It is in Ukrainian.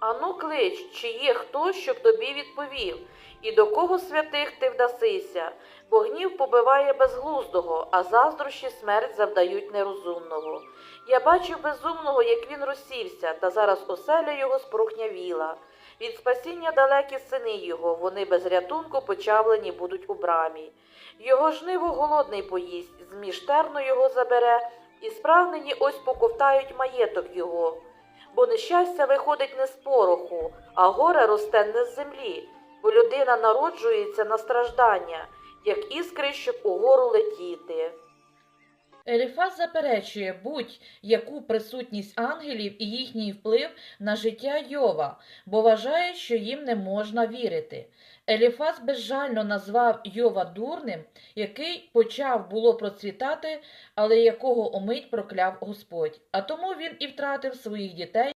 Ану клич, чи є хто, щоб тобі відповів, і до кого святих ти вдасися, бо гнів побиває безглуздого, а заздрощі смерть завдають нерозумного. Я бачив безумного, як він розсівся, та зараз оселя його спорухнявіла. Від спасіння далекі сини його, вони без рятунку почавлені будуть у брамі. Його жниво голодний поїсть, зміж його забере, і справнені ось поковтають маєток його. Бо нещастя виходить не з пороху, а горе росте не з землі, бо людина народжується на страждання, як іскри, щоб угору летіти. Еліфаз заперечує будь-яку присутність ангелів і їхній вплив на життя Йова, бо вважає, що їм не можна вірити. Еліфаз безжально назвав Йова дурним, який почав було процвітати, але якого умить прокляв Господь. А тому він і втратив своїх дітей